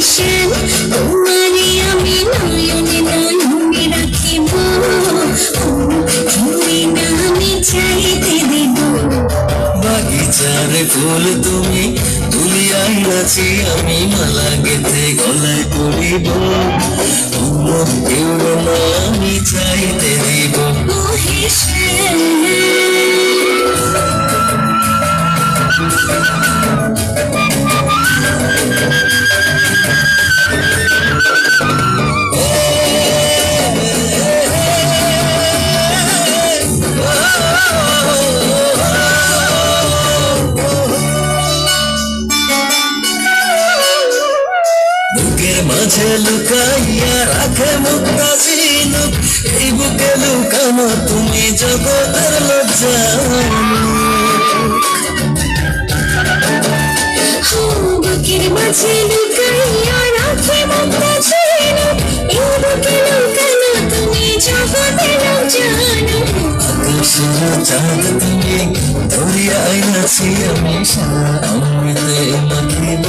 ভীষণ তোমারে তুমি না আমি ফুল তুমি তুলিয়াই নাচি আমি মালা গেতে গলায় পড়িব কেউ না, আমি চাইতে দিব। বুকের লুকাইয়া রাখে মুক্তা ঝিনুক এই বুকে লুকানো তুমি জগতের লজ্জা। বুকের মাঝে লুকাইয়া রাখি মুক্তা ছিল এই বুকে লুকানো তুমি জগতের চাঁদ তুমি ধরিয়াই নাচি আমি। সারা অমৃতে মাখিব